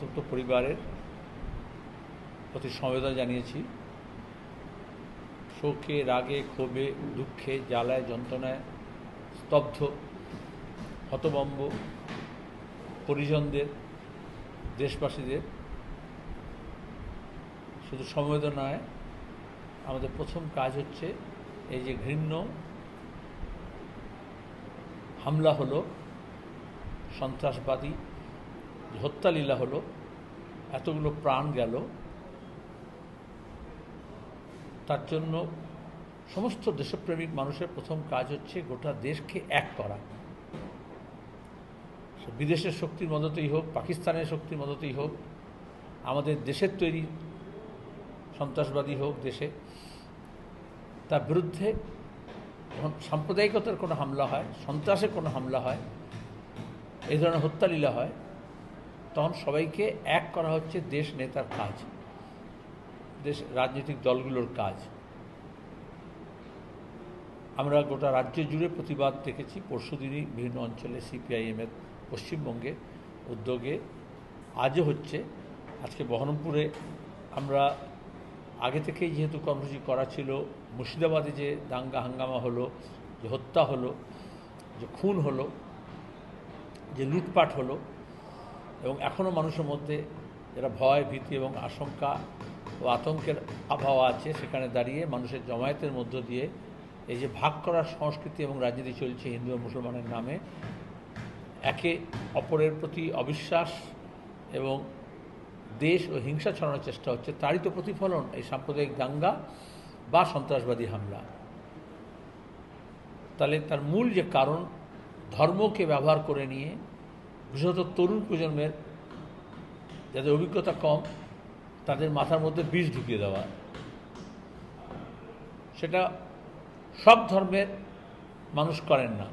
সন্তপ্ত পরিবারের প্রতি সমবেদনা জানিয়েছি। শোকে, রাগে, ক্ষোভে, দুঃখে, জ্বালায়, যন্ত্রণায় স্তব্ধ হতবম্ব পরিজনদের, দেশবাসীদের। শুধু সমবেদনা নয় আমাদের প্রথম কাজ হচ্ছে এই যে ঘৃণ্য হামলা হলো সন্ত্রাসবাদী হত্যালীলা হলো, এতগুলো প্রাণ গেল। তার জন্য সমস্ত দেশপ্রেমিক মানুষের প্রথম কাজ হচ্ছে গোটা দেশকে এক করা। বিদেশের শক্তির মদতেই হোক, পাকিস্তানের শক্তির মদতেই হোক, আমাদের দেশের তৈরি সন্ত্রাসবাদী হোক দেশে, তার বিরুদ্ধে যখন সাম্প্রদায়িকতার কোনো হামলা হয়, সন্ত্রাসের কোনো হামলা হয়, এই ধরনের হত্যালীলা হয় তখন সবাইকে এক করা হচ্ছে দেশ নেতার কাজ, দেশ রাজনৈতিক দলগুলোর কাজ। আমরা গোটা রাজ্য জুড়ে প্রতিবাদ দেখেছি। পরশুদিনই বিভিন্ন অঞ্চলে সিপিআইএমের পশ্চিমবঙ্গে উদ্যোগে আজও হচ্ছে। আজকে বহরমপুরে আমরা আগে থেকেই যেহেতু কর্মসূচি করা ছিল, মুর্শিদাবাদে যে দাঙ্গা হাঙ্গামা হলো, যে হত্যা হলো, যে খুন হলো, যে লুটপাট হলো এবং এখনও মানুষের মধ্যে যারা ভয়, ভীতি এবং আশঙ্কা ও আতঙ্কের আবহাওয়া আছে, সেখানে দাঁড়িয়ে মানুষের জমায়েতের মধ্য দিয়ে এই যে ভাগ করার সংস্কৃতি এবং রাজনীতি চলছে হিন্দু মুসলমানের নামে, একে অপরের প্রতি অবিশ্বাস এবং দেশ ও হিংসা ছড়ানোর চেষ্টা হচ্ছে, তারই তো প্রতিফলন এই সাম্প্রদায়িক দাঙ্গা বা সন্ত্রাসবাদী হামলা। তাহলে তার মূল যে কারণ, ধর্মকে ব্যবহার করে নিয়ে বিশেষত তরুণ প্রজন্মের যাদের অভিজ্ঞতা কম, তাদের মাথার মধ্যে বিষ ঢুকিয়ে দেওয়া। সেটা সব ধর্মের মানুষ করেন না।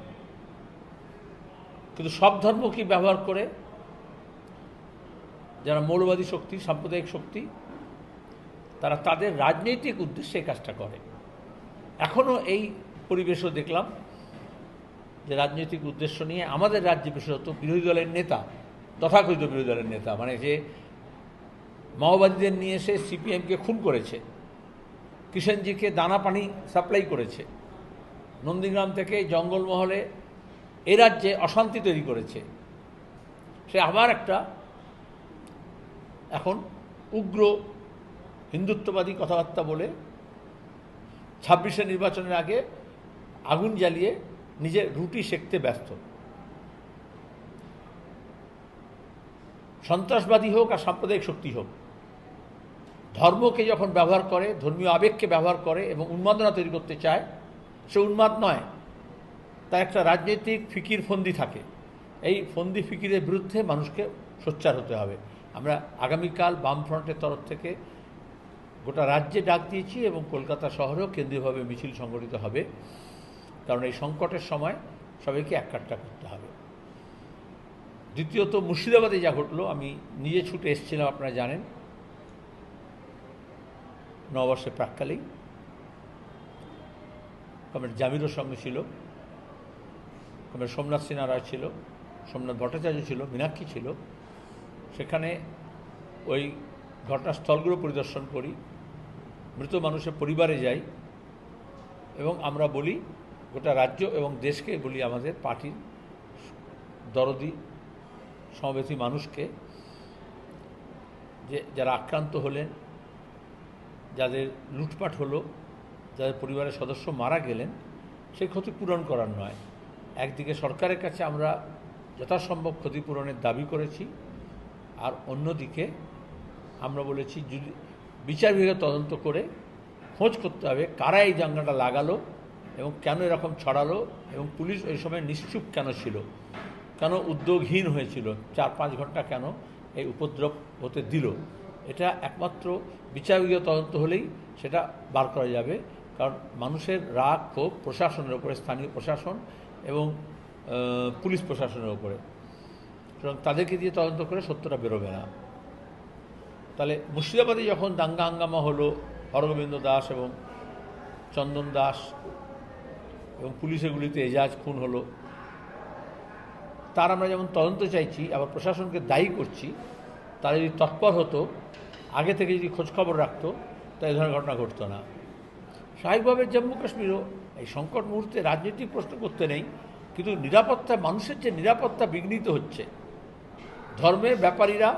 কিন্তু সব ধর্মকে ব্যবহার করে যারা মৌলবাদী শক্তি, সাম্প্রদায়িক শক্তি, তারা তাদের রাজনৈতিক উদ্দেশ্যে কাজটা করে। এখনও এই পরিবেশও দেখলাম। যে রাজনৈতিক উদ্দেশ্য নিয়ে আমাদের রাজ্যে বিশেষত বিরোধী দলের নেতা, তথাকথিত বিরোধী দলের নেতা মানে যে মাওবাদীদের নিয়ে এসে সিপিএমকে খুন করেছে, কিষেনজিকে দানা পানি সাপ্লাই করেছে, নন্দীগ্রাম থেকে জঙ্গলমহলে এ রাজ্যে অশান্তি তৈরি করেছে, সে আবার একটা এখন উগ্র হিন্দুত্ববাদী কথাবার্তা বলে ছাব্বিশে নির্বাচনের আগে আগুন জ্বালিয়ে নিজের রুটি সেঁকতে ব্যস্ত। সন্ত্রাসবাদী হোক আর সাম্প্রদায়িক শক্তি হোক, ধর্মকে যখন ব্যবহার করে, ধর্মীয় আবেগকে ব্যবহার করে এবং উন্মাদনা তৈরি করতে চায়, সে উন্মাদ নয়, তার একটা রাজনৈতিক ফিকির ফন্দি থাকে। এই ফন্দি ফিকিরের বিরুদ্ধে মানুষকে সোচ্চার হতে হবে। আমরা আগামীকাল বামফ্রন্টের তরফ থেকে গোটা রাজ্যে ডাক দিয়েছি এবং কলকাতা শহরেও কেন্দ্রীয়ভাবে মিছিল সংগঠিত হবে। কারণ এই সংকটের সময় সবাইকে এককাট্টা করতে হবে। দ্বিতীয়ত, মুর্শিদাবাদে যা ঘটলো, আমি নিজে ছুটে এসেছিলাম, আপনারা জানেন। নববর্ষের প্রাককালেই। কমের জামিরও সঙ্গে ছিল। কমের সোমনাথ সিনহা রায় ছিল। সোমনাথ ভট্টাচার্য ছিল, মীনাক্ষী ছিল। সেখানে ওই ঘটনাস্থলগুলো পরিদর্শন করি। মৃত মানুষের পরিবারে যাই এবং আমরা বলি গোটা রাজ্য এবং দেশকে বলি আমাদের পার্টির দরদি সমবেতী মানুষকে, যে যারা আক্রান্ত হলেন, যাদের লুটপাট হলো, যাদের পরিবারের সদস্য মারা গেলেন সেই ক্ষতিপূরণ করার নয়। একদিকে সরকারের কাছে আমরা যথাসম্ভব ক্ষতিপূরণের দাবি করেছি, আর অন্যদিকে আমরা বলেছি, যদি বিচার বিভাগে তদন্ত করে খোঁজ করতে হবে কারা এই দাঙ্গাটা লাগালো এবং কেন এরকম ছড়ালো এবং পুলিশ ওই সময় নিশ্চুপ কেন ছিল? কেন উদ্যোগহীন হয়েছিল? চার পাঁচ ঘণ্টা কেন এই উপদ্রব হতে দিল? এটা একমাত্র বিচার বিভাগীয় তদন্ত হলেই সেটা বার করা যাবে। কারণ মানুষের রাগ ক্ষোভ প্রশাসনের ওপরে স্থানীয় প্রশাসন এবং পুলিশ প্রশাসনের ওপরে সুতরাং তাদেরকে দিয়ে তদন্ত করে সত্যটা বেরোবে না। তাহলে মুর্শিদাবাদে যখন দাঙ্গা হাঙ্গামা হলো, হরগোবিন্দ দাস এবং চন্দন দাস এবং পুলিশের গুলিতে এজাজ, খুন হলো। তার আমরা যেমন তদন্ত চাইছি, আবার প্রশাসনকে দায়ী করছি, তারা যদি তৎপর হতো, আগে থেকে যদি খোঁজখবর রাখতো তা এই ধরনের ঘটনা ঘটতো না। স্বাভাবিকভাবে জম্মু কাশ্মীরও এই সংকট মুহূর্তে রাজনৈতিক প্রশ্ন করতে নেই, কিন্তু নিরাপত্তা, মানুষের যে নিরাপত্তা বিঘ্নিত হচ্ছে, ধর্মের ব্যাপারীরা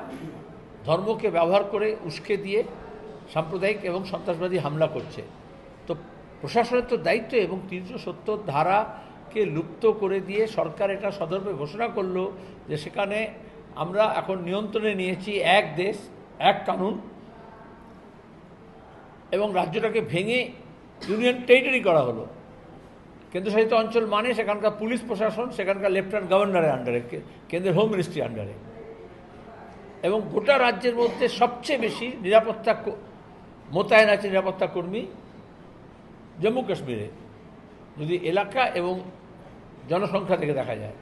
ধর্মকে ব্যবহার করে উস্কে দিয়ে সাম্প্রদায়িক এবং সন্ত্রাসবাদী হামলা করছে। তো প্রশাসনের তো দায়িত্ব এবং তিনশো সত্তর ধারাকে লুপ্ত করে দিয়ে সরকার এটা সদর্পে ঘোষণা করল যে সেখানে আমরা এখন নিয়ন্ত্রণে নিয়েছি এক দেশ, এক কানুন, এবং রাজ্যটাকে ভেঙে ইউনিয়ন টেরিটরি করা হলো। কেন্দ্রশাসিত অঞ্চল মানে সেখানকার পুলিশ প্রশাসন, সেখানকার লেফটেন্যান্ট গভর্নরের আন্ডারে কেন্দ্রের হোম মিনিস্ট্রি আন্ডারে। এবং গোটা রাজ্যের মধ্যে সবচেয়ে বেশি নিরাপত্তা মোতায়েন আছে নিরাপত্তা কর্মী। জম্মু কাশ্মীরে যদি এলাকা এবং জনসংখ্যা থেকে দেখা যায়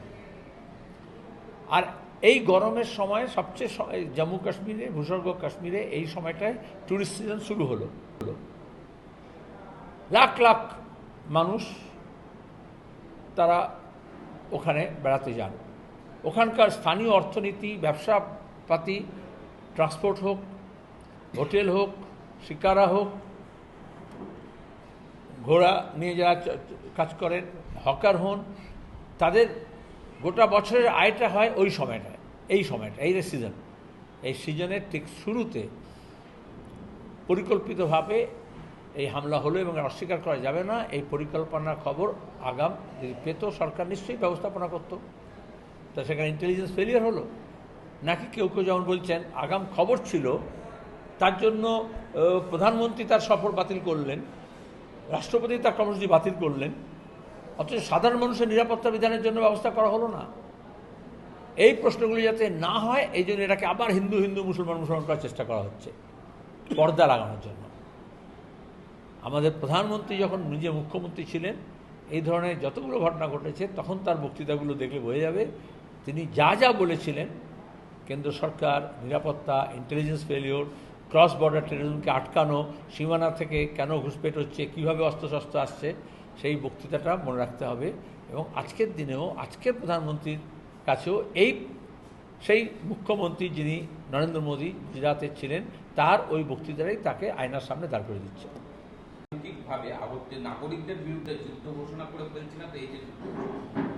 আর এই গরমের সময় সবচেয়ে জম্মু কাশ্মীরে, ভূস্বর্গ কাশ্মীরে এই সময়টায় ট্যুরিস্ট সিজন শুরু হলো। লাখ লাখ মানুষ তারা ওখানে বেড়াতে যান ওখানকার স্থানীয় অর্থনীতি ব্যবসা পাতি ট্রান্সপোর্ট হোক, হোটেল হোক, শিকারা হোক ঘোড়া নিয়ে যারা কাজ করেন, হকার হন, তাদের গোটা বছরের আয়টা হয় ওই সময়টায়, এই সময়টা এই যে সিজন এই সিজনের ঠিক শুরুতে পরিকল্পিতভাবে এই হামলা হলো এবং অস্বীকার করা যাবে না। এই পরিকল্পনার খবর আগাম যদি পেত, সরকার নিশ্চয়ই ব্যবস্থাপনা করত। তা সেখানে ইন্টেলিজেন্স ফেলিয়ার হলো। নাকি কেউ কেউ যেমন বলছেন, আগাম খবর ছিল, তার জন্য প্রধানমন্ত্রী তার সফর বাতিল করলেন। রাষ্ট্রপতি তার কর্মসূচি বাতিল করলেন, অথচ সাধারণ মানুষের নিরাপত্তা বিধানের জন্য ব্যবস্থা করা হলো না। এই প্রশ্নগুলি যাতে না হয়, এই জন্য এটাকে আবার হিন্দু হিন্দু, মুসলমান মুসলমান করার চেষ্টা করা হচ্ছে, পর্দা লাগানোর জন্য। আমাদের প্রধানমন্ত্রী যখন নিজে মুখ্যমন্ত্রী ছিলেন, এই ধরনের যতগুলো ঘটনা ঘটেছে, তখন তার বক্তৃতাগুলো দেখলে বোঝা যাবে, তিনি যা যা বলেছিলেন, কেন্দ্র সরকার, নিরাপত্তা ইন্টেলিজেন্স ফেলিওর ক্রস বর্ডার টেরিজমকে আটকানো, সীমানা থেকে কেন ঘুষপেট হচ্ছে, কীভাবে অস্ত্রশস্ত্র আসছে, সেই বক্তৃতাটা মনে রাখতে হবে। এবং আজকের দিনেও আজকের প্রধানমন্ত্রীর কাছেও এই, সেই মুখ্যমন্ত্রী যিনি নরেন্দ্র মোদী গুজরাতের ছিলেন, তার ওই বক্তৃতাটাই তাকে আয়নার সামনে দাঁড় করে দিচ্ছে। রাজনৈতিকভাবে আবদ্ধ নাগরিকদের বিরুদ্ধে যুদ্ধ ঘোষণা করে ফেলছি না তো এই যে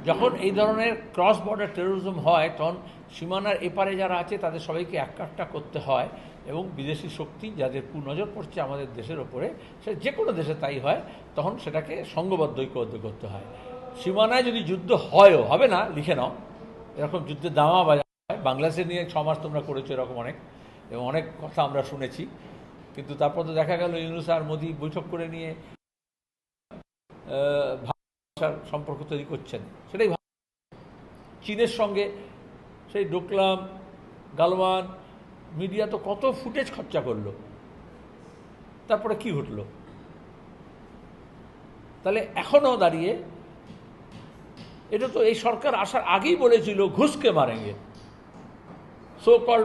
যখন এই ধরনের ক্রস বর্ডার টেরোরিজম হয়, তখন সীমানার এপারে যারা আছে, তাদের সবাইকে একাট্টা করতে হয় এবং বিদেশি শক্তি যাদের কুনজর পড়ছে আমাদের দেশের ওপরে, সে যে কোনো দেশে তাই হয়, তখন সেটাকে সংঘবদ্ধ ঐক্যবদ্ধ করতে হয়। সীমানায় যদি যুদ্ধ হয়ও, হবে না, লিখে নাও। এরকম যুদ্ধের দামা বাজা হয়। বাংলাদেশে নিয়ে ছ মাস তোমরা করেছ এরকম অনেক, এবং অনেক কথা আমরা শুনেছি। কিন্তু তারপর তো দেখা গেল ইউনুস আর মোদি বৈঠক করে নিয়ে ভাষার সম্পর্ক তৈরি করছেন। সেটাই। চীনের সঙ্গে সেই ডোকলাম, গালওয়ান, মিডিয়া তো কত ফুটেজ খরচা করল। তারপরে কি ঘটলো? তাহলে এখনও দাঁড়িয়ে এটা তো এই সরকার আসার আগেই বলেছিল, ঘুষকে মারেঙ্গে। সো কল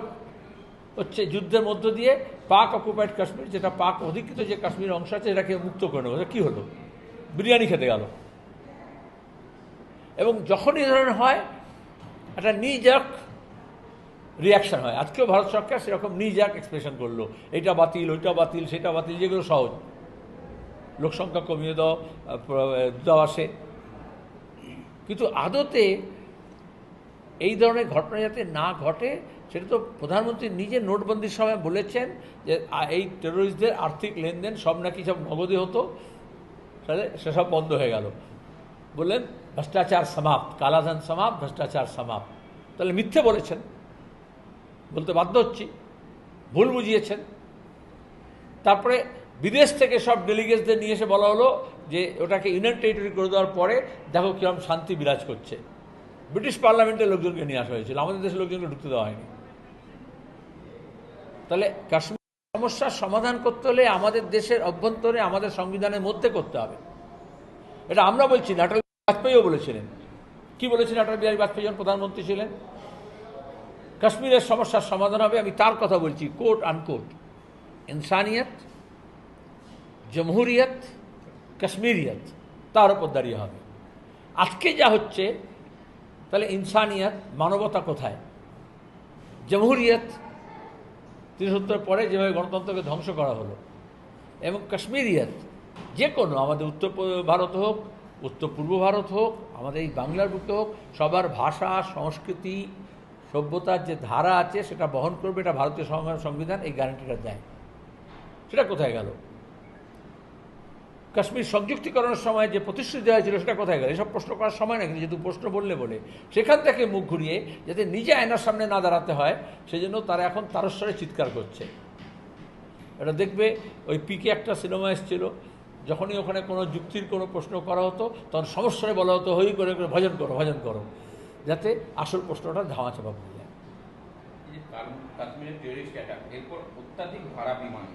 হচ্ছে যুদ্ধের মধ্য দিয়ে পাক অকুপাইড কাশ্মীর, যেটা পাক অধিকৃত যে কাশ্মীর অংশ আছে, এটাকে মুক্ত করে নেব কি হলো? বিরিয়ানি খেতে গেল। এবং যখনই এই ধরনের হয়, একটা নিজাক রিয়াকশন হয়। আজকেও ভারত সরকার সেরকম নিজাক এক্সপ্রেশন করল। এটা বাতিল, ওইটা বাতিল, সেটা বাতিল, যেগুলো সহজ। লোকসংখ্যা কমিয়ে দাও দূতাবাসে কিন্তু আদতে এই ধরনের ঘটনা যাতে না ঘটে, সেটা তো প্রধানমন্ত্রী নিজে নোটবন্দির সময় বলেছেন যে এই টেরোরিস্টদের আর্থিক লেনদেন সব নাকি সব নগদে হতো, তাহলে সেসব বন্ধ হয়ে গেল। বললেন, ভ্রষ্টাচার সমাপ্ত, কালাধন সমাপ্ত, ভ্রষ্টাচার সমাপ্ত। তাহলে মিথ্যে বলেছেন। বলতে বাধ্য হচ্ছি, ভুল বুঝিয়েছেন। তারপরে বিদেশ থেকে সব ডেলিগেটসদের নিয়ে এসে বলা হলো যে, ওটাকে ইউনিয়ন টেরিটরি করে দেওয়ার পরে দেখো কীরকম শান্তি বিরাজ করছে। ব্রিটিশ পার্লামেন্টের লোকজনকে নিয়ে আসা হয়েছিল। আমাদের দেশের লোকজনকে ঢুকতে দেওয়া হয়নি। তাহলে কাশ্মীর সমস্যার সমাধান করতে হলে আমাদের দেশের অভ্যন্তরে, আমাদের সংবিধানের মধ্যে করতে হবে। এটা আমরা বলছি না অটল বাজপেয়ীও বলেছিলেন। কি বলেছিলেন অটল বিহারী বাজপেয়ী যখন প্রধানমন্ত্রী ছিলেন? কাশ্মীরের সমস্যার সমাধান হবে, আমি তার কথা বলছি কোট আনকোট ইনসানিয়ত, জমহুরিয়ত, কাশ্মীরিয়ত, তার উপর দাঁড়িয়ে হবে। আজকে যা হচ্ছে তাহলে ইনসানিয়ত মানবতা কোথায়? জমহুরিয়ত তিনসত্তর পরে যেভাবে গণতন্ত্রকে ধ্বংস করা হলো, এবং কাশ্মীরিয়াত যে কোনো আমাদের উত্তর ভারত হোক, উত্তর পূর্ব ভারত হোক, আমাদের এই বাংলার বুকে হোক, সবার ভাষা, সংস্কৃতি সভ্যতার যে ধারা আছে সেটা বহন করবে, এটা ভারতীয় সংবিধান এই গ্যারান্টিটা দেয়। সেটা কোথায় গেল? কাশ্মীর সংযুক্তিকরণের সময় যে প্রতিশ্রুতি দেওয়া হয়েছিল, সেটা কোথায় গেল? এসব প্রশ্ন করার সময় না কিন্তু যেহেতু প্রশ্ন বললে বলে। সেখান থেকে মুখ ঘুরিয়ে যাতে নিজে আয়নার সামনে না দাঁড়াতে হয়, সেজন্য তারা এখন তারস্বরে চিৎকার করছে। এটা দেখবে, ওই পিকে একটা সিনেমা এসেছিল, যখনই ওখানে কোনো যুক্তির কোনো প্রশ্ন করা হতো, তখন সমস্যায় বলা হতো, হই করে করে, ভজন করো ভজন করো। যাতে আসল প্রশ্নটা ধামা চাপা পড়ে যায়। কাশ্মীরের টেরিস্ট অ্যাটাক এরপর অত্যাধিক ভাড়া বিমান।